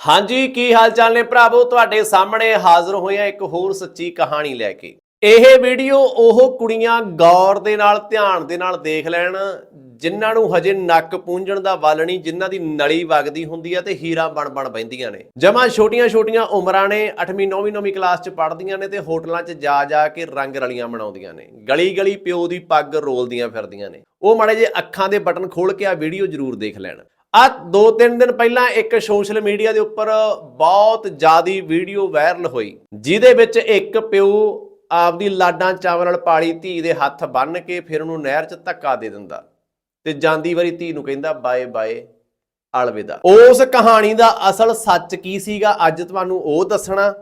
ਹਾਂਜੀ, ਕੀ ਹਾਲ ਚਾਲ ਨੇ ਭਰਾਵੋ? ਤੁਹਾਡੇ ਸਾਹਮਣੇ ਹਾਜ਼ਰ ਹੋਇਆ ਇੱਕ ਹੋਰ ਸੱਚੀ ਕਹਾਣੀ ਲੈ ਕੇ। ਇਹ ਵੀਡੀਓ ਉਹ ਕੁੜੀਆਂ ਗੌਰ ਦੇ ਨਾਲ, ਧਿਆਨ ਦੇ ਨਾਲ ਦੇਖ ਲੈਣ, ਜਿਨ੍ਹਾਂ ਨੂੰ ਹਜੇ ਨੱਕ ਪੂੰਝਣ ਦਾ ਵੱਲ ਨਹੀਂ, ਜਿਨ੍ਹਾਂ ਦੀ ਨਲੀ ਵਗਦੀ ਹੁੰਦੀ ਆ ਤੇ ਹੀਰਾ ਬਣ ਬਣ ਬੈਂਦੀਆਂ ਨੇ। ਜਮਾ ਛੋਟੀਆਂ ਛੋਟੀਆਂ ਉਮਰਾਂ ਨੇ 8ਵੀਂ 9ਵੀਂ 9ਵੀਂ ਕਲਾਸ ਚ ਪੜ੍ਹਦੀਆਂ ਨੇ ਤੇ ਹੋਟਲਾਂ 'ਚ ਜਾ ਜਾ ਕੇ ਰੰਗ ਰਲੀਆਂ ਬਣਾਉਂਦੀਆਂ ਨੇ। ਗਲੀ ਗਲੀ ਪਿਓ ਦੀ ਪੱਗ ਰੋਲਦੀਆਂ ਫਿਰਦੀਆਂ ਨੇ। ਉਹ ਮਾੜੇ ਜੇ ਅੱਖਾਂ ਦੇ ਬਟਨ ਖੋਲ ਕੇ ਆ ਵੀਡੀਓ ਜ਼ਰੂਰ ਦੇਖ ਲੈਣ। ਆ ਦੋ ਤਿੰਨ ਦਿਨ ਪਹਿਲਾਂ ਇੱਕ ਸੋਸ਼ਲ ਮੀਡੀਆ ਦੇ ਉੱਪਰ ਬਹੁਤ ਜ਼ਿਆਦੀ ਵੀਡੀਓ ਵਾਇਰਲ ਹੋਈ, ਜਿਹਦੇ ਵਿੱਚ ਇੱਕ ਪਿਓ ਆਪਦੀ ਲਾਡਾਂ ਚਾਵਲ ਨਾਲ ਪਾਲੀ ਧੀ ਦੇ ਹੱਥ ਬੰਨ ਕੇ ਫਿਰ ਉਹਨੂੰ ਨਹਿਰ 'ਚ ਧੱਕਾ ਦੇ ਦਿੰਦਾ ਤੇ ਜਾਂਦੀ ਵਾਰੀ ਧੀ ਨੂੰ ਕਹਿੰਦਾ, ਬਾਏ ਬਾਏ, ਅਲਵਿਦਾ। ਉਸ ਕਹਾਣੀ ਦਾ ਅਸਲ ਸੱਚ ਕੀ ਸੀਗਾ, ਅੱਜ ਤੁਹਾਨੂੰ ਉਹ ਦੱਸਣਾ।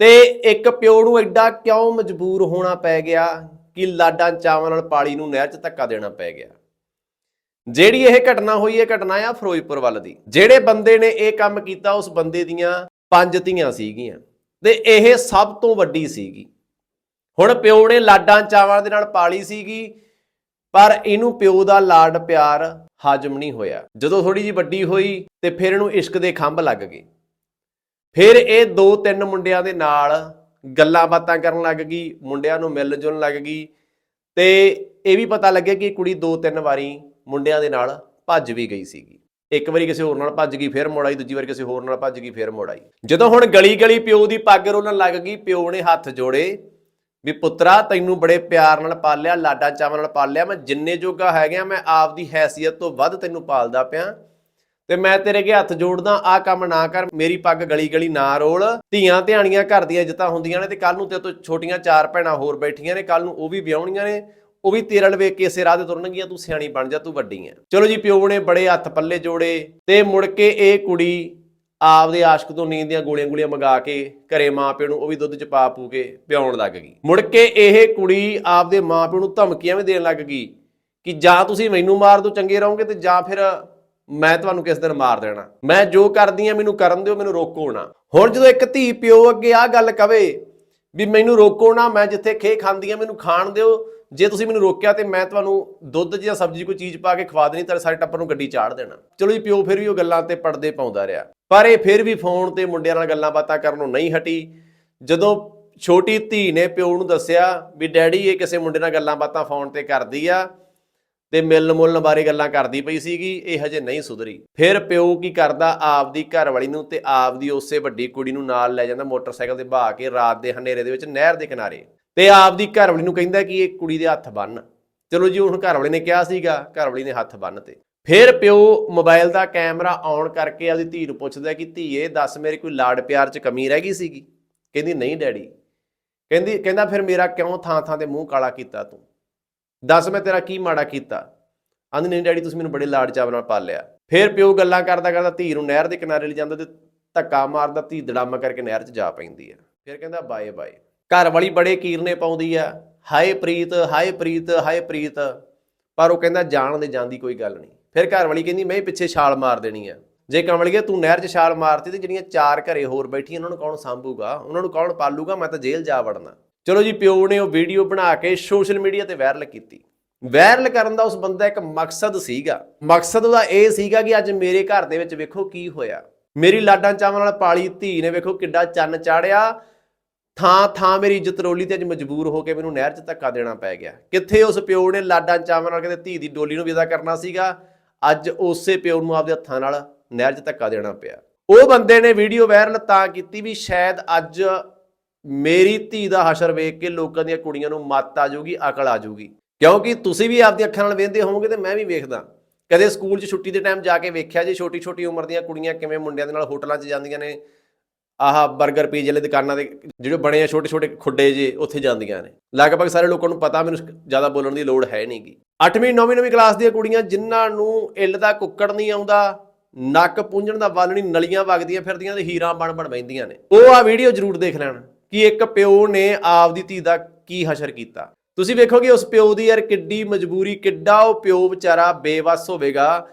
ਤੇ ਇੱਕ ਪਿਓ ਨੂੰ ਐਡਾ ਕਿਉਂ ਮਜਬੂਰ ਹੋਣਾ ਪੈ ਗਿਆ ਕਿ ਲਾਡਾਂ ਚਾਵਲ ਨਾਲ ਪਾਲੀ ਨੂੰ ਨਹਿਰ 'ਚ ਧੱਕਾ ਦੇਣਾ ਪੈ ਗਿਆ? ਜਿਹੜੀ ਇਹ ਘਟਨਾ ਹੋਈ, ਇਹ ਘਟਨਾ ਆ ਫਿਰੋਜ਼ਪੁਰ ਵੱਲ ਦੀ। ਜਿਹੜੇ ਬੰਦੇ ਨੇ ਇਹ ਕੰਮ ਕੀਤਾ, ਉਸ ਬੰਦੇ ਦੀਆਂ ਪੰਜ ਧੀਆਂ ਸੀਗੀਆਂ ਤੇ ਇਹ ਸਭ ਤੋਂ ਵੱਡੀ ਸੀਗੀ। ਹੁਣ ਪਿਓ ਨੇ ਲਾਡਾਂ ਚਾਵਾਂ ਦੇ ਨਾਲ ਪਾਲੀ ਸੀਗੀ, ਪਰ ਇਹਨੂੰ ਪਿਓ ਦਾ ਲਾਡ ਪਿਆਰ ਹਾਜ਼ਮ ਨਹੀਂ ਹੋਇਆ। ਜਦੋਂ ਥੋੜੀ ਜੀ ਵੱਡੀ ਹੋਈ ਤੇ ਫਿਰ ਇਹਨੂੰ ਇਸ਼ਕ ਦੇ ਖੰਭ ਲੱਗ ਗਏ। ਫਿਰ ਇਹ ਦੋ ਤਿੰਨ ਮੁੰਡਿਆਂ ਦੇ ਨਾਲ ਗੱਲਾਂ ਬਾਤਾਂ ਕਰਨ ਲੱਗ ਗਈ, ਮੁੰਡਿਆਂ ਨੂੰ ਮਿਲਣ ਜੁਲਣ ਲੱਗ ਗਈ ਤੇ ਇਹ ਵੀ ਪਤਾ ਲੱਗਿਆ ਕਿ ਕੁੜੀ ਦੋ ਤਿੰਨ ਵਾਰੀ ਮੁੰਡਿਆਂ ਦੇ ਨਾਲ ਭੱਜ ਵੀ ਗਈ ਸੀਗੀ। ਇੱਕ ਵਾਰੀ ਕਿਸੇ ਹੋਰ ਨਾਲ ਭੱਜ ਗਈ, ਫਿਰ ਮੁੜ ਆਈ, ਦੂਜੀ ਵਾਰੀ ਕਿਸੇ ਹੋਰ ਨਾਲ ਭੱਜ ਗਈ, ਫਿਰ ਮੁੜ ਆਈ। ਜਦੋਂ ਹੁਣ ਗਲੀ ਗਲੀ ਪਿਓ ਦੀ ਪੱਗ ਰੋਲਣ ਲੱਗ ਗਈ, ਪਿਓ ਨੇ ਹੱਥ ਜੋੜੇ ਵੀ, ਪੁੱਤਰਾ, ਤੈਨੂੰ ਬੜੇ ਪਿਆਰ ਨਾਲ ਪਾਲਿਆ, ਲਾਡਾ ਚਾਵਾਂ ਨਾਲ ਪਾਲਿਆ, ਮੈਂ ਜਿੰਨੇ ਜੋਗਾ ਹੈਗਾ, ਮੈਂ ਆਪਦੀ ਹੈਸੀਅਤ ਤੋਂ ਵੱਧ ਤੈਨੂੰ ਪਾਲਦਾ ਪਿਆ। ਤੇ ਮੈਂ ਤੇਰੇ ਅੱਗੇ ਹੱਥ ਜੋੜਦਾ ਆ ਕੰਮ ਨਾ ਕਰ, ਮੇਰੀ ਪੱਗ ਗਲੀ ਗਲੀ ਨਾ ਰੋਲ। ਧੀਆਂ ਧਿਆਣੀਆਂ ਘਰ ਦੀਆਂ ਇੱਜ਼ਤਾਂ ਹੁੰਦੀਆਂ ਨੇ ਤੇ ਕੱਲ ਨੂੰ ਤੇ ਤੋਂ ਛੋਟੀਆਂ ਚਾਰ ਭੈਣਾਂ ਹੋਰ ਬੈਠੀਆਂ ਨੇ ਕੱਲ ਨੂੰ ਉਹ ਵੀ ਵਿਆਹਣੀਆਂ ਨੇ। ਉਹ ਵੀ ਤੇਰੇ ਨਾਲ ਵੇਖ ਕੇ ਇਸੇ ਰਾਹ ਤੇ ਤੁਰਨਗੀਆਂ, ਤੂੰ ਸਿਆਣੀ ਬਣ ਜਾ, ਤੂੰ ਵੱਡੀ ਐ। ਚਲੋ ਜੀ, ਪਿਓ ਨੇ ਬੜੇ ਹੱਥ ਪੱਲੇ ਜੋੜੇ ਤੇ ਮੁੜ ਕੇ ਇਹ ਕੁੜੀ ਆਪਦੇ ਆਸ਼ਕ ਤੋਂ ਨੀਂਦ ਦੀਆਂ ਗੋਲੀਆਂ ਗੋਲੀਆਂ ਮੰਗਾ ਕੇ ਘਰੇ ਮਾਂ ਪਿਓ ਨੂੰ ਉਹ ਵੀ ਦੁੱਧ ਚ ਪਾ ਪੂ ਕੇ ਪਿਆਉਣ ਲੱਗ ਗਈ। ਮੁੜ ਕੇ ਇਹ ਕੁੜੀ ਆਪਦੇ ਮਾਂ ਪਿਓ ਨੂੰ ਧਮਕੀਆਂ ਵੀ ਦੇਣ ਲੱਗ ਗਈ ਕਿ ਜਾਂ ਤੁਸੀਂ ਮੈਨੂੰ ਮਾਰ ਦੋ, ਚੰਗੇ ਰਹੋਗੇ ਤੇ ਜਾਂ ਫਿਰ ਮੈਂ ਤੁਹਾਨੂੰ ਕਿਸ ਦਿਨ ਮਾਰ ਦੇਣਾ। ਮੈਂ ਜੋ ਕਰਦੀ ਆ, ਮੈਨੂੰ ਕਰਨ ਦਿਓ, ਮੈਨੂੰ ਰੋਕੋ ਨਾ। ਹੁਣ ਜਦੋਂ ਇੱਕ ਧੀ ਪਿਓ ਅੱਗੇ ਆ ਗੱਲ ਕਵੇ ਵੀ ਮੈਨੂੰ ਰੋਕੋ ਨਾ, ਮੈਂ ਜਿੱਥੇ ਖੇ ਖਾਂਦੀ ਆ, ਮੈਨੂੰ ਖਾਣ ਦਿਓ ਜੇ ਤੁਸੀਂ ਮੈਨੂੰ ਰੋਕਿਆ ਤੇ ਮੈਂ ਤੁਹਾਨੂੰ ਦੁੱਧ ਜਾਂ ਸਬਜ਼ੀ ਕੋਈ ਚੀਜ਼ ਪਾ ਕੇ ਖਵਾ ਦੇਣੀ ਤਾਂ ਸਾਰੇ ਟੱਪਰ ਨੂੰ ਗੱਡੀ ਚਾੜ ਦੇਣਾ। ਚਲੋ ਜੀ ਪਿਓ ਫਿਰ ਵੀ ਉਹ ਗੱਲਾਂ ਤੇ ਪਰਦੇ ਪਾਉਂਦਾ ਰਿਹਾ। ਪਰ ਇਹ ਫਿਰ ਵੀ ਫੋਨ ਤੇ ਮੁੰਡਿਆਂ ਨਾਲ ਗੱਲਾਂ ਬਾਤਾਂ ਕਰਨ ਨੂੰ ਨਹੀਂ ਹਟੀ। ਜਦੋਂ ਛੋਟੀ ਧੀ ਨੇ ਪਿਓ ਨੂੰ ਦੱਸਿਆ ਵੀ ਡੈਡੀ ਇਹ ਕਿਸੇ ਮੁੰਡੇ ਨਾਲ ਗੱਲਾਂ ਬਾਤਾਂ ਫੋਨ ਤੇ ਕਰਦੀ ਆ ਤੇ ਮਿਲਣ ਮੁਲਣ ਬਾਰੇ ਗੱਲਾਂ ਕਰਦੀ ਪਈ ਸੀਗੀ, ਇਹ ਹਜੇ ਨਹੀਂ ਸੁਧਰੀ। ਫਿਰ ਪਿਓ ਕੀ ਕਰਦਾ? ਆਪਦੀ ਘਰ ਵਾਲੀ ਨੂੰ ਤੇ ਆਪਦੀ ਉਸੇ ਵੱਡੀ ਕੁੜੀ ਨੂੰ ਨਾਲ ਲੈ ਜਾਂਦਾ, ਮੋਟਰਸਾਈਕਲ ਤੇ ਬਹਾ ਕੇ ਰਾਤ ਦੇ ਹਨੇਰੇ ਦੇ ਵਿੱਚ ਨਹਿਰ ਦੇ ਕਿਨਾਰੇ। ਤੇ ਆਪਦੀ ਘਰਵਾਲੀ ਨੂੰ ਕਹਿੰਦਾ ਕਿ ਇਹ ਕੁੜੀ ਦੇ ਹੱਥ ਬੰਨ। ਚਲੋ ਜੀ, ਹੁਣ ਘਰਵਾਲੀ ਨੇ ਕਿਹਾ ਸੀਗਾ, ਘਰਵਾਲੀ ਨੇ ਹੱਥ ਬੰਨ ਤੇ। ਫਿਰ ਪਿਓ ਮੋਬਾਈਲ ਦਾ ਕੈਮਰਾ ਆਨ ਕਰਕੇ ਆਪਦੀ ਧੀ ਨੂੰ ਪੁੱਛਦਾ ਕਿ ਧੀਏ ਦੱਸ ਮੇਰੇ ਕੋਈ ਲਾਡ ਪਿਆਰ 'ਚ ਕਮੀ ਰਹਿ ਗਈ ਸੀਗੀ? ਕਹਿੰਦੀ, ਨਹੀਂ ਡੈਡੀ। ਕਹਿੰਦੀ, ਕਹਿੰਦਾ, ਫਿਰ ਮੇਰਾ ਕਿਉਂ ਥਾਂ ਥਾਂ ਤੇ ਮੂੰਹ ਕਾਲਾ ਕੀਤਾ ਤੂੰ? ਦੱਸ ਮੈਂ ਤੇਰਾ ਕੀ ਮਾੜਾ ਕੀਤਾ? ਆਂਦੀ, ਨਹੀਂ ਡੈਡੀ, ਤੁਸੀਂ ਮੈਨੂੰ ਬੜੇ ਲਾਡ ਚਾਵ ਨਾਲ ਪਾਲਿਆ। ਫਿਰ ਪਿਓ ਗੱਲਾਂ ਕਰਦਾ ਕਰਦਾ ਧੀ ਨੂੰ ਨਹਿਰ ਦੇ ਕਿਨਾਰੇ ਲੈ ਜਾਂਦਾ ਤੇ ਧੱਕਾ ਮਾਰਦਾ, ਧੀ ਦੜਾਮਾ ਕਰਕੇ ਨਹਿਰ 'ਚ ਜਾ ਪੈਂਦੀ ਆ। ਫਿਰ ਕਹਿੰਦਾ ਬਾਏ ਬਾਏ ਘਰ ਵਾਲੀ ਬੜੇ ਕੀਰਨੇ ਪਾਉਂਦੀ ਆ। ਹਾਏ ਪ੍ਰੀਤ ਹਾਏ ਪ੍ਰੀਤ ਹਾਏ ਪ੍ਰੀਤ। ਪਰ ਉਹ ਕਹਿੰਦਾ, ਜਾਣ ਦੇ ਜਾਂਦੀ ਕੋਈ ਗੱਲ ਨਹੀਂ। ਫਿਰ ਘਰ ਵਾਲੀ ਕਹਿੰਦੀ, ਮੈਂ ਪਿੱਛੇ ਛਾਲ ਮਾਰ ਦੇਣੀ ਆ। ਜੇ ਕਮਲੀਏ ਤੂੰ ਨਹਿਰ 'ਚ ਛਾਲ ਮਾਰਤੀ ਤੇ ਜਿਹੜੀਆਂ ਚਾਰ ਘਰੇ ਹੋਰ ਬੈਠੀਆਂ, ਉਹਨਾਂ ਨੂੰ ਕੌਣ ਸੰਭੂਗਾ? ਉਹਨਾਂ ਨੂੰ ਕੌਣ ਪਾਲੂਗਾ? ਮੈਂ ਤਾਂ ਜੇਲ੍ਹ ਜਾ ਵੜਨਾ। ਚਲੋ ਜੀ, ਪਿਓ ਨੇ ਉਹ ਵੀਡੀਓ ਬਣਾ ਕੇ ਸੋਸ਼ਲ ਮੀਡੀਆ ਤੇ ਵਾਇਰਲ ਕੀਤੀ। ਵਾਇਰਲ ਕਰਨ ਦਾ ਉਸ ਬੰਦਾ ਇੱਕ ਮਕਸਦ ਸੀਗਾ। ਮਕਸਦ ਉਹਦਾ ਇਹ ਸੀਗਾ ਕਿ ਅੱਜ ਮੇਰੇ ਘਰ ਦੇ ਵਿੱਚ ਵੇਖੋ ਕੀ ਹੋਇਆ। ਮੇਰੀ ਲਾਡਾਂ ਚਾਵਾਂ ਨਾਲ ਪਾਲੀ ਧੀ ਨੇ ਵੇਖੋ ਕਿੱਡਾ ਚੰਨ ਚਾੜਿਆ। ਥਾਂ ਥਾਂ ਮੇਰੀ ਇੱਜ਼ਤ ਰੋਲੀ ਤੇ ਅੱਜ ਮਜਬੂਰ ਹੋ ਕੇ ਮੈਨੂੰ ਨਹਿਰ 'ਚ ਧੱਕਾ ਦੇਣਾ ਪੈ ਗਿਆ। ਕਿੱਥੇ ਉਸ ਪਿਓ ਨੇ ਲਾਡਾਂ ਚਾਵਾਂ ਨਾਲ ਕਿਤੇ ਧੀ ਦੀ ਡੋਲੀ ਨੂੰ ਵਿਦਾ ਕਰਨਾ ਸੀਗਾ? ਅੱਜ ਉਸੇ ਪਿਓ ਨੂੰ ਆਪਦੇ ਹੱਥਾਂ ਨਾਲ ਨਹਿਰ 'ਚ ਧੱਕਾ ਦੇਣਾ ਪਿਆ। ਉਹ ਬੰਦੇ ਨੇ ਵੀਡੀਓ ਵਾਇਰਲ ਤਾਂ ਕੀਤੀ ਵੀ ਸ਼ਾਇਦ ਅੱਜ ਮੇਰੀ ਧੀ ਦਾ ਹਸ਼ਰ ਵੇਖ ਕੇ ਲੋਕਾਂ ਦੀਆਂ ਕੁੜੀਆਂ ਨੂੰ ਮੱਤ ਆ ਜਾਊਗੀ, ਅਕਲ ਆ ਜਾਊਗੀ। ਕਿਉਂਕਿ ਤੁਸੀਂ ਵੀ ਆਪਦੀਆਂ ਅੱਖਾਂ ਨਾਲ ਵੇਖਦੇ ਹੋਵੋਗੇ ਤੇ ਮੈਂ ਵੀ ਵੇਖਦਾ। ਕਦੇ ਸਕੂਲ 'ਚ ਛੁੱਟੀ ਦੇ ਟਾਈਮ ਜਾ ਕੇ ਵੇਖਿਆ ਜੀ ਛੋਟੀ ਛੋਟੀ ਉਮਰ ਦੀਆਂ ਕੁੜੀਆਂ ਕਿਵੇਂ ਮੁੰਡਿਆਂ ਦੇ ਨਾਲ ਹੋਟਲਾਂ 'ਚ ਜਾਂਦੀਆਂ ਨੇ ਆਹ 버ਗਰ ਪੀਜ਼ੇ ਵਾਲੇ ਦੁਕਾਨਾਂ ਦੇ ਜਿਹੜੇ ਬਣੇ ਆ ਛੋਟੇ ਛੋਟੇ ਖੁੱਡੇ ਜੇ ਉੱਥੇ ਜਾਂਦੀਆਂ ਨੇ। ਲਗਭਗ ਸਾਰੇ ਲੋਕਾਂ ਨੂੰ ਪਤਾ, ਮੈਨੂੰ ਜ਼ਿਆਦਾ ਬੋਲਣ ਦੀ ਲੋੜ ਹੈ ਨਹੀਂਗੀ 8ਵੀਂ 9ਵੀਂ 9ਵੀਂ ਕਲਾਸ ਦੀਆਂ ਕੁੜੀਆਂ ਜਿਨ੍ਹਾਂ ਨੂੰ ਇੱਲ ਦਾ ਕੁੱਕੜ ਨਹੀਂ ਆਉਂਦਾ, ਨੱਕ ਪੂੰਝਣ ਦਾ ਵੱਲ ਨਹੀਂ, ਨਲੀਆਂ ਵਗਦੀਆਂ ਫਿਰਦੀਆਂ ਤੇ ਹੀਰਾਂ ਬਣ ਬਣ ਬੈਂਦੀਆਂ ਨੇ। ਉਹ ਆ ਵੀਡੀਓ ਜ਼ਰੂਰ ਦੇਖ ਲੈਣ ਕਿ ਇੱਕ ਪਿਓ ਨੇ ਆਪਦੀ ਧੀ ਦਾ ਕੀ ਹਸ਼ਰ ਕੀਤਾ। ਤੁਸੀਂ ਵੇਖੋਗੇ ਉਸ ਪਿਓ ਦੀ ਯਾਰ ਕਿੱਡੀ ਮਜਬੂਰੀ, ਕਿੱਡਾ ਉਹ ਪਿਓ ਵਿਚਾਰਾ ਬੇਵੱਸ ਹੋਵੇਗਾ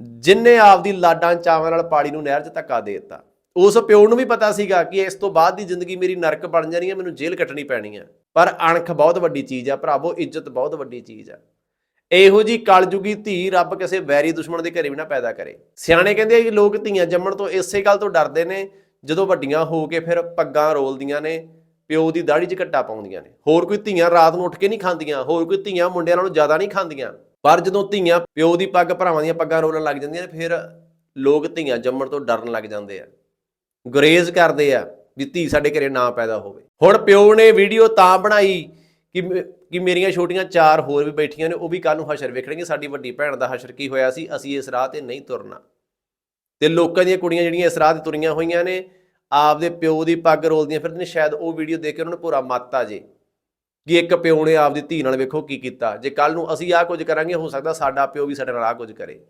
ਜਿਨਨੇ ਆਪਦੀ ਲਾਡਾਂ ਚਾਵਾਂ ਨਾਲ ਪਾਣੀ ਨੂੰ ਨਹਿਰ 'ਚ ਧੱਕਾ ਦੇ ਦਿੱਤਾ। ਉਸ ਪਿਓ ਨੂੰ ਵੀ ਪਤਾ ਸੀਗਾ ਕਿ ਇਸ ਤੋਂ ਬਾਅਦ ਦੀ ਜ਼ਿੰਦਗੀ ਮੇਰੀ ਨਰਕ ਬਣ ਜਾਣੀ ਹੈ, ਮੈਨੂੰ ਜੇਲ੍ਹ ਕੱਟਣੀ ਪੈਣੀ ਹੈ। ਪਰ ਅਣਖ ਬਹੁਤ ਵੱਡੀ ਚੀਜ਼ ਆ ਭਰਾਵੋ, ਇੱਜ਼ਤ ਬਹੁਤ ਵੱਡੀ ਚੀਜ਼ ਆ ਇਹੋ ਜੀ ਕਲਯੁਗੀ ਧੀ ਰੱਬ ਕਿਸੇ ਵੈਰੀ ਦੁਸ਼ਮਣ ਦੇ ਘਰੇ ਵੀ ਨਾ ਪੈਦਾ ਕਰੇ। ਸਿਆਣੇ ਕਹਿੰਦੇ ਆ ਕਿ ਲੋਕ ਧੀਆਂ ਜੰਮਣ ਤੋਂ ਇਸੇ ਗੱਲ ਤੋਂ ਡਰਦੇ ਨੇ, ਜਦੋਂ ਵੱਡੀਆਂ ਹੋ ਕੇ ਫਿਰ ਪੱਗਾਂ ਰੋਲਦੀਆਂ ਨੇ, ਪਿਓ ਦੀ ਦਾੜੀ 'ਚ ਘੱਟਾ ਪਾਉਂਦੀਆਂ ਨੇ। ਹੋਰ ਕੋਈ ਧੀਆਂ ਰਾਤ ਨੂੰ ਉੱਠ ਕੇ ਨਹੀਂ ਖਾਂਦੀਆਂ, ਹੋਰ ਕੋਈ ਧੀਆਂ ਮੁੰਡਿਆਂ ਨਾਲੋਂ ਜ਼ਿਆਦਾ ਨਹੀਂ ਖਾਂਦੀਆਂ। ਪਰ ਜਦੋਂ ਧੀਆਂ ਪਿਓ ਦੀ ਪੱਗ ਭਰਾਵਾਂ ਦੀਆਂ ਪੱਗਾਂ ਰੋਲਣ ਲੱਗ ਜਾਂਦੀਆਂ ਨੇ, ਫਿਰ ਲੋਕ ਧੀਆਂ ਜੰਮਣ ਤੋਂ ਡਰਨ ਲੱਗ ਜਾਂਦੇ ਆ। ਗੁਰੇਜ਼ ਕਰਦੇ ਆ ਵੀ ਧੀ ਸਾਡੇ ਘਰੇ ਨਾ ਪੈਦਾ ਹੋਵੇ। ਹੁਣ ਪਿਓ ਨੇ ਵੀਡੀਓ ਤਾਂ ਬਣਾਈ ਕਿ ਮੇ- ਕਿ ਮੇਰੀਆਂ ਛੋਟੀਆਂ ਚਾਰ ਹੋਰ ਵੀ ਬੈਠੀਆਂ ਨੇ, ਉਹ ਵੀ ਕੱਲ ਨੂੰ ਹਸ਼ਰ ਵੇਖਣਗੇ, ਸਾਡੀ ਵੱਡੀ ਭੈਣ ਦਾ ਹਸ਼ਰ ਕੀ ਹੋਇਆ ਸੀ, ਅਸੀਂ ਇਸ ਰਾਹ ਤੇ ਨਹੀਂ ਤੁਰਨਾ। ਤੇ ਲੋਕਾਂ ਦੀਆਂ ਕੁੜੀਆਂ ਜਿਹੜੀਆਂ ਇਸ ਰਾਹ ਤੇ ਤੁਰੀਆਂ ਹੋਈਆਂ ਨੇ, ਆਪਦੇ ਪਿਓ ਦੀ ਪੱਗ ਰੋਲਦੀਆਂ ਫਿਰਦੇ ਨੇ, ਸ਼ਾਇਦ ਉਹ ਵੀਡੀਓ ਦੇਖ ਕੇ ਉਹਨਾਂ ਨੂੰ ਪੂਰਾ ਮੱਤ ਆ ਜੇ। ਕਿ ਇੱਕ ਪਿਓ ਨੇ ਆਪਦੀ ਧੀ ਨਾਲ ਵੇਖੋ ਕੀ ਕੀਤਾ। ਜੇ ਕੱਲ ਨੂੰ ਅਸੀਂ ਆਹ ਕੁਝ ਕਰਾਂਗੇ, ਹੋ ਸਕਦਾ ਸਾਡਾ ਪਿਓ ਵੀ ਸਾਡੇ ਨਾਲ ਆਹ ਕੁਝ ਕਰੇ।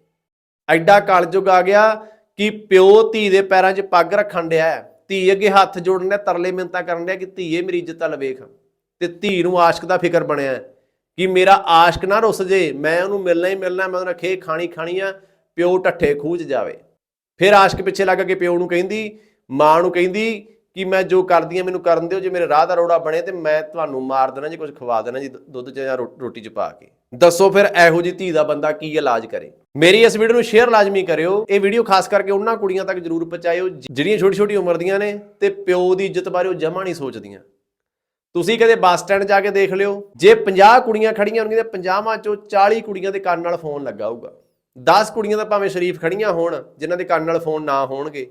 ਐਡਾ ਕਲਯੁਗ ਆ ਗਿਆ ਕਿ ਪਿਓ ਧੀ ਦੇ ਪੈਰਾਂ 'ਚ ਪੱਗ ਰੱਖਣ ਡਿਆ ਧੀ ਅੱਗੇ ਹੱਥ ਜੋੜਨ ਡਿਆ, ਤਰਲੇ ਮਿੰਤਾ ਕਰਨ ਡਿਆ ਕਿ ਧੀਏ ਮੇਰੀ ਇੱਜ਼ਤ ਵੱਲ ਵੇਖ। ਤੇ ਧੀ ਨੂੰ ਆਸ਼ਕ ਦਾ ਫਿਕਰ ਬਣਿਆ ਕਿ ਮੇਰਾ ਆਸ਼ਕ ਨਾ ਰੁੱਸ ਜੇ, ਮੈਂ ਉਹਨੂੰ ਮਿਲਣਾ ਹੀ ਮਿਲਣਾ ਮੈਂ ਉਹਨਾਂ ਖੇ ਖਾਣੀ ਖਾਣੀ ਆ, ਪਿਓ ਟੱਠੇ ਖੂਜ ਜਾਵੇ। ਫਿਰ ਆਸ਼ਕ ਪਿੱਛੇ ਲੱਗ ਕੇ ਪਿਓ ਨੂੰ ਕਹਿੰਦੀ, ਮਾਂ ਨੂੰ ਕਹਿੰਦੀ ਕਿ ਮੈਂ ਜੋ ਕਰਦੀ ਆ ਮੈਨੂੰ ਕਰਨ ਦਿਓ, ਜੇ ਮੇਰੇ ਰਾਹ ਦਾ ਰੋੜਾ ਬਣੇ ਤੇ ਮੈਂ ਤੁਹਾਨੂੰ ਮਾਰ ਦੇਣਾ ਜੀ ਕੁਝ ਖਵਾ ਦੇਣਾ ਜੀ, ਦੁੱਧ ਚ ਜਾਂ ਰੋ- ਰੋਟੀ ਚ ਪਾ ਕੇ। ਦੱਸੋ ਫਿਰ ਇਹੋ ਜੀ ਧੀ ਦਾ ਬੰਦਾ ਕੀ ਇਲਾਜ ਕਰੇ? ਮੇਰੀ ਇਸ ਵੀਡੀਓ ਨੂੰ ਸ਼ੇਅਰ ਲਾਜ਼ਮੀ ਕਰਿਓ। ਇਹ ਵੀਡੀਓ ਖਾਸ ਕਰਕੇ ਉਹਨਾਂ ਕੁੜੀਆਂ ਤੱਕ ਜਰੂਰ ਪਹੁੰਚਾਇਓ ਜਿਹੜੀਆਂ ਛੋਟੀ ਛੋਟੀ ਉਮਰ ਦੀਆਂ ਨੇ ਤੇ ਪਿਓ ਦੀ ਇੱਜ਼ਤ ਬਾਰੇ ਉਹ ਜਮਾ ਨਹੀਂ ਸੋਚਦੀਆਂ। ਤੁਸੀਂ ਕਦੇ ਬੱਸ ਸਟੈਂਡ ਜਾ ਕੇ ਦੇਖ ਲਿਓ। ਜੇ 50 ਕੁੜੀਆਂ ਖੜੀਆਂ ਹੋਣਗੀਆਂ ਤੇ 50ਵਾਂ ਚੋਂ 40 ਕੁੜੀਆਂ ਦੇ ਕੰਨ ਨਾਲ ਫੋਨ ਲੱਗਾ ਹੋਊਗਾ। 10 ਕੁੜੀਆਂ ਤਾਂ ਭਾਵੇਂ ਸ਼ਰੀਫ ਖੜੀਆਂ ਹੋਣ, ਜਿਨ੍ਹਾਂ ਦੇ ਕੰਨ ਨਾਲ ਫੋਨ ਨਾ ਹੋਣਗੇ।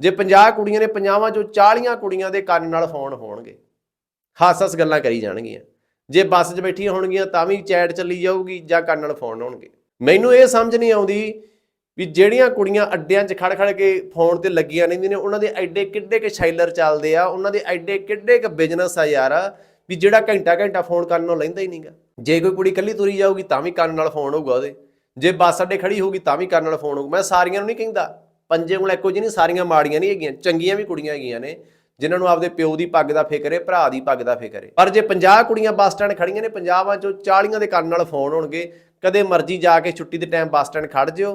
ਜੇ 50 ਕੁੜੀਆਂ ਨੇ 50ਵਾਂ ਚੋਂ 40 ਕੁੜੀਆਂ ਦੇ ਕੰਨ ਨਾਲ ਫੋਨ ਹੋਣਗੇ ਹੱਸ-ਹੱਸ ਗੱਲਾਂ ਕਰੀ ਜਾਣਗੀਆਂ। ਜੇ ਬੱਸ 'ਚ ਬੈਠੀਆਂ ਹੋਣਗੀਆਂ ਤਾਂ ਵੀ ਚੈਟ ਚੱਲੀ ਜਾਊਗੀ ਜਾਂ ਕੰਨ ਨਾਲ ਫੋਨ ਹੋਣਗੇ। ਮੈਨੂੰ ਇਹ ਸਮਝ ਨਹੀਂ ਆਉਂਦੀ ਵੀ ਜਿਹੜੀਆਂ ਕੁੜੀਆਂ ਅੱਡਿਆਂ 'ਚ ਖੜ-ਖੜ ਕੇ ਫੋਨ ਤੇ ਲੱਗੀਆਂ ਰਹਿੰਦੀਆਂ ਨੇ, ਉਹਨਾਂ ਦੇ ਐਡੇ ਕਿੱਡੇ ਕਿ ਸ਼ੈਲਰ ਚੱਲਦੇ ਆ, ਉਹਨਾਂ ਦੇ ਐਡੇ ਕਿੱਡੇ ਕ ਬਿਜ਼ਨਸ ਆ ਯਾਰ, ਵੀ ਜਿਹੜਾ ਘੰਟਾ ਘੰਟਾ ਫੋਨ ਕਰਨ ਨੂੰ ਲੈਂਦਾ ਹੀ ਨਹੀਂਗਾ ਜੇ ਕੋਈ ਕੁੜੀ ਇਕੱਲੀ ਤੁਰੀ ਜਾਊਗੀ ਤਾਂ ਵੀ ਕੰਨ ਨਾਲ ਫੋਨ ਹੋਊਗਾ ਉਹਦੇ। ਜੇ ਬੱਸ ਅੱਡੇ ਖੜੀ ਹੋਊਗੀ ਤਾਂ ਵੀ ਕੰਨ ਨਾਲ ਫੋਨ ਹੋਊਗਾ। ਮੈਂ ਸਾਰੀਆਂ ਨੂੰ ਨਹੀਂ ਕਹਿੰਦਾ, ਪੰਜੇ ਉਂਗਲ ਇੱਕੋ ਜਿਹੀ ਨਹੀਂ ਸਾਰੀਆਂ ਮਾੜੀਆਂ ਨਹੀਂ ਹੈਗੀਆਂ, ਚੰਗੀਆਂ ਵੀ ਕੁੜੀਆਂ ਹੈਗੀਆਂ ਨੇ। ਜਿਨ੍ਹਾਂ ਨੂੰ ਆਪਦੇ ਪਿਓ ਦੀ ਪੱਗ ਦਾ ਫਿਕਰ ਹੈ, ਭਰਾ ਦੀ ਪੱਗ ਦਾ ਫਿਕਰ ਹੈ। ਪਰ ਜੇ 50 ਕੁੜੀਆਂ ਬੱਸ ਸਟੈਂਡ ਖੜੀਆਂ ਨੇ 50ਵਾਂ ਚੋਂ 40 ਦੇ ਕੰਨ ਨਾਲ ਫੋਨ ਹੋਣਗੇ, ਕਦੇ ਮਰਜ਼ੀ ਜਾ ਕੇ ਛੁੱਟੀ ਦੇ ਟਾਈਮ ਬੱਸ ਸਟੈਂਡ ਖੜ ਜਿਓ।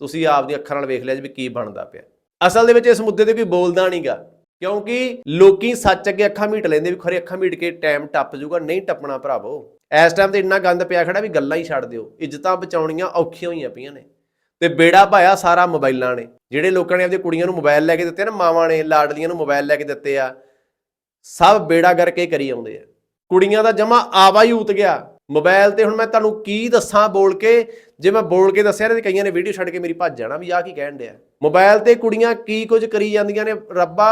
ਤੁਸੀਂ ਆਪਦੀ ਅੱਖਾਂ ਨਾਲ ਵੇਖ ਲਿਆ ਜੀ ਵੀ ਕੀ ਬਣਦਾ ਪਿਆ। ਅਸਲ ਦੇ ਵਿੱਚ ਇਸ ਮੁੱਦੇ ਤੇ ਕੋਈ ਬੋਲਦਾ ਨਹੀਂਗਾ ਕਿਉਂਕਿ ਲੋਕੀ ਸੱਚ ਅੱਗੇ ਅੱਖਾਂ ਮੀਟ ਲੈਂਦੇ ਵੀ ਖਰੇ ਅੱਖਾਂ ਮੀਟ ਕੇ ਟਾਈਮ ਟੱਪ ਜਾਊਗਾ, ਨਹੀਂ ਟੱਪਣਾ ਭਰਾਵੋ। ਇਸ ਟਾਈਮ ਤੇ ਇੰਨਾ ਗੰਦ ਪਿਆ ਖੜਾ ਵੀ ਗੱਲਾਂ ਹੀ ਛੱਡ ਦਿਓ। ਇੱਜ਼ਤਾਂ ਬਚਾਉਣੀਆਂ ਔਖੀਆਂ ਹੋਈਆਂ ਪਈਆਂ ਨੇ। ਤੇ ਬੇੜਾ ਭਾਇਆ ਸਾਰਾ ਮੋਬਾਈਲਾਂ ਨੇ। ਜਿਹੜੇ ਲੋਕਾਂ ਨੇ ਆਪਣੀ ਕੁੜੀਆਂ ਨੂੰ ਮੋਬਾਈਲ ਲੈ ਕੇ ਦਿੱਤੇ ਨਾ, ਮਾਵਾਂ ਨੇ, ਲਾਡਲੀਆਂ ਨੂੰ ਮੋਬਾਈਲ ਲੈ ਕੇ ਦਿੱਤੇ ਆ, ਸਭ ਬੇੜਾ ਕਰਕੇ ਕਰੀ ਆਉਂਦੇ ਆ। ਕੁੜੀਆਂ ਦਾ ਜਮਾ ਆਵਾ ਹੀ ਉਤ ਗਿਆ। ਮੋਬਾਈਲ ਤੇ ਹੁਣ ਮੈਂ ਤੁਹਾਨੂੰ ਕੀ ਦੱਸਾਂ ਬੋਲ ਕੇ, ਜੇ ਮੈਂ ਬੋਲ ਕੇ ਦੱਸਿਆ ਨਾ ਤੇ ਕਈਆਂ ਨੇ ਵੀਡੀਓ ਛੱਡ ਕੇ ਮੇਰੀ ਭੱਜ ਜਾਣਾ ਵੀ ਆਹ ਕੀ ਕਹਿਣ ਡਿਆ। ਮੋਬਾਈਲ ਤੇ ਕੁੜੀਆਂ ਕੀ ਕੁਝ ਕਰੀ ਜਾਂਦੀਆਂ ਨੇ, ਰੱਬਾ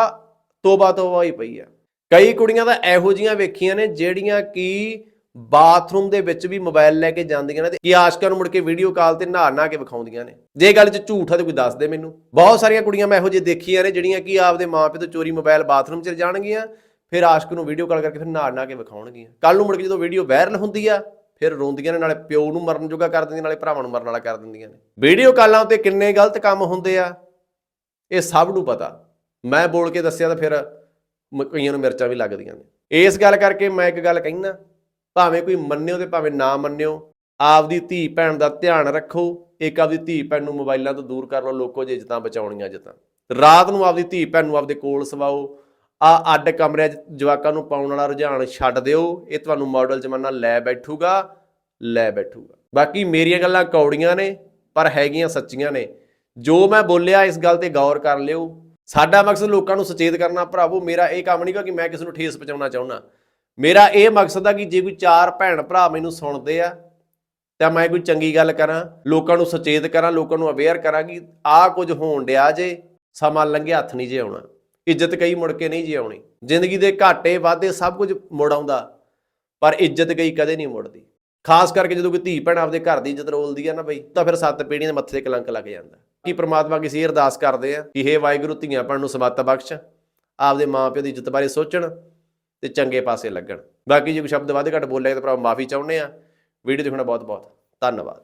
ਤੋਬਾ ਤੋਬਾ ਹੋਈ ਪਈ ਆ। ਕਈ ਕੁੜੀਆਂ ਤਾਂ ਇਹੋ ਜੀਆਂ ਵੇਖੀਆਂ ਨੇ ਜਿਹੜੀਆਂ ਕਿ ਬਾਥਰੂਮ ਦੇ ਵਿੱਚ ਵੀ ਮੋਬਾਈਲ ਲੈ ਕੇ ਜਾਂਦੀਆਂ ਨੇ ਤੇ ਇਹ ਆਸ਼ਕਾਂ ਨੂੰ ਮੁੜ ਕੇ ਵੀਡੀਓ ਕਾਲ ਤੇ ਨਹਾ ਨਹਾ ਕੇ ਵਿਖਾਉਂਦੀਆਂ ਨੇ। ਜੇ ਗੱਲ 'ਚ ਝੂਠ ਆ ਤੇ ਕੋਈ ਦੱਸ ਦੇ ਮੈਨੂੰ। ਬਹੁਤ ਸਾਰੀਆਂ ਕੁੜੀਆਂ ਮੈਂ ਇਹੋ ਜਿਹੀ ਦੇਖੀਆਂ ਨੇ ਜਿਹੜੀਆਂ ਕਿ ਆਪਦੇ ਮਾਪੇ ਤੋਂ ਚੋਰੀ ਮੋਬਾਈਲ ਬਾਥਰੂਮ 'ਚ ਜਾਣਗੀਆਂ, ਫਿਰ ਆਸ਼ਕ ਨੂੰ ਵੀਡੀਓ ਕਾਲ ਕਰਕੇ ਫਿਰ ਨਹਾ ਨਹਾ ਕੇ ਵਿਖਾਉਣਗੀਆਂ। ਕੱਲ ਨੂੰ ਮੁੜ ਕੇ ਜਦੋਂ ਵੀਡੀਓ ਵਾਇਰਲ ਹੁੰਦੀ ਆ, ਫਿਰ ਰੋਂਦੀਆਂ ਨੇ, ਨਾਲੇ ਪਿਓ ਨੂੰ ਮਰਨ ਜੋਗਾ ਕਰ ਦਿੰਦੀਆਂ, ਨਾਲੇ ਭਰਾਵਾਂ ਨੂੰ ਮਰਨ ਵਾਲਾ ਕਰ ਦਿੰਦੀਆਂ ਨੇ। ਵੀਡੀਓ ਕਾਲਾਂ ਉੱਤੇ ਕਿੰਨੇ ਗਲਤ ਕੰਮ ਹੁੰਦੇ ਆ, ਇਹ ਸਭ ਨੂੰ ਪਤਾ। ਮੈਂ ਬੋਲ ਕੇ ਦੱਸਿਆ ਤਾਂ ਫਿਰ ਕਈਆਂ ਨੂੰ ਮਿਰਚਾਂ ਵੀ ਲੱਗਦੀਆਂ ਨੇ। ਇਸ ਗੱਲ ਕਰਕੇ ਮੈਂ ਇੱਕ ਗੱਲ ਕਹਿਣਾ ਭਾਵੇਂ ਕੋਈ ਮੰਨਿਓ ਤੇ ਭਾਵੇਂ ਨਾ ਮੰਨਿਓ, ਆਪਦੀ ਧੀ ਭੈਣ ਦਾ ਧਿਆਨ ਰੱਖੋ, ਇੱਕ ਆਪਦੀ ਧੀ ਭੈਣ ਨੂੰ ਮੋਬਾਈਲਾਂ ਤੋਂ ਦੂਰ ਕਰ ਲਓ, ਲੋਕੋ ਜੇ ਇੱਜ਼ਤਾਂ ਬਚਾਉਣੀਆਂ ਜਿੱਤਾਂ। ਰਾਤ ਨੂੰ ਆਪਦੀ ਧੀ ਭੈਣ ਨੂੰ ਆਪਦੇ ਕੋਲ ਸਵਾਓ, ਆ ਅੱਡ ਕਮਰਿਆਂ 'ਚ ਜਵਾਕਾਂ ਨੂੰ ਪਾਉਣ ਵਾਲਾ ਰੁਝਾਨ ਛੱਡ ਦਿਓ, ਇਹ ਤੁਹਾਨੂੰ ਮਾਡਲ ਜ਼ਮਾਨਾ ਲੈ ਬੈਠੂਗਾ ਲੈ ਬੈਠੂਗਾ। ਬਾਕੀ ਮੇਰੀਆਂ ਗੱਲਾਂ ਕੌੜੀਆਂ ਨੇ, ਪਰ ਹੈਗੀਆਂ ਸੱਚੀਆਂ ਨੇ। ਜੋ ਮੈਂ ਬੋਲਿਆ, ਇਸ ਗੱਲ ਤੇ ਗੌਰ ਕਰ ਲਿਓ। ਸਾਡਾ ਮਕਸਦ ਲੋਕਾਂ ਨੂੰ ਸੁਚੇਤ ਕਰਨਾ, ਭਰਾਵੋ, ਮੇਰਾ ਇਹ ਕੰਮ ਨਹੀਂਗਾ ਕਿ ਮੈਂ ਕਿਸੇ ਨੂੰ ਠੇਸ ਪਹੁੰਚਾਉਣਾ ਚਾਹੁੰਦਾ। ਮੇਰਾ ਇਹ ਮਕਸਦ ਆ ਕਿ ਜੇ ਕੋਈ ਚਾਰ ਭੈਣ ਭਰਾ ਮੈਨੂੰ ਸੁਣਦੇ ਆ, ਤਾਂ ਮੈਂ ਕੋਈ ਚੰਗੀ ਗੱਲ ਕਰਾਂ, ਲੋਕਾਂ ਨੂੰ ਸੁਚੇਤ ਕਰਾਂ, ਲੋਕਾਂ ਨੂੰ ਅਵੇਅਰ ਕਰਾਂ ਕਿ ਆਹ ਕੁਝ ਹੋਣ ਡਿਆ ਜੇ, ਸਮਾਂ ਲੰਘਿਆ, ਹੱਥ ਨਹੀਂ ਜੇ ਆਉਣਾ, ਇੱਜ਼ਤ ਕਈ ਮੁੜ ਕੇ ਨਹੀਂ ਜੇ ਆਉਣੀ। ਜ਼ਿੰਦਗੀ ਦੇ ਘਾਟੇ ਵਾਧੇ ਸਭ ਕੁਝ ਮੁੜ ਆਉਂਦਾ, ਪਰ ਇੱਜ਼ਤ ਕਈ ਕਦੇ ਨਹੀਂ ਮੁੜਦੀ। ਖਾਸ ਕਰਕੇ ਜਦੋਂ ਕੋਈ ਧੀ ਭੈਣ ਆਪਦੇ ਘਰ ਦੀ ਇੱਜ਼ਤ ਰੋਲਦੀ ਆ ਨਾ ਬਈ, ਤਾਂ ਫਿਰ ਸੱਤ ਪੀੜ੍ਹੀਆਂ ਦੇ ਮੱਥੇ ਤੇ ਕਲੰਕ ਲੱਗ ਜਾਂਦਾ। ਕੀ ਪ੍ਰਮਾਤਮਾ ਕਿਸੇ ਇਹ ਅਰਦਾਸ ਕਰਦੇ ਆ ਕਿ ਹੇ ਵਾਹਿਗੁਰੂ ਧੀਆਂ ਭੈਣ ਨੂੰ ਸਮੱਤ ਬਖਸ਼, ਆਪਦੇ ਮਾਪਿਓ ਦੀ ਇੱਜ਼ਤ ਬਾਰੇ ਸੋਚਣ ਤੇ ਚੰਗੇ ਪਾਸੇ ਲੱਗਣ। ਬਾਕੀ ਜੇ ਕੋਈ ਸ਼ਬਦ ਵੱਧ ਘੱਟ ਬੋਲਿਆ ਤਾਂ ਭਰਾ ਮਾਫੀ ਚਾਹੁੰਦੇ ਆ ਵੀਡੀਓ ਦੇਖਣਾ ਬਹੁਤ ਬਹੁਤ ਧੰਨਵਾਦ।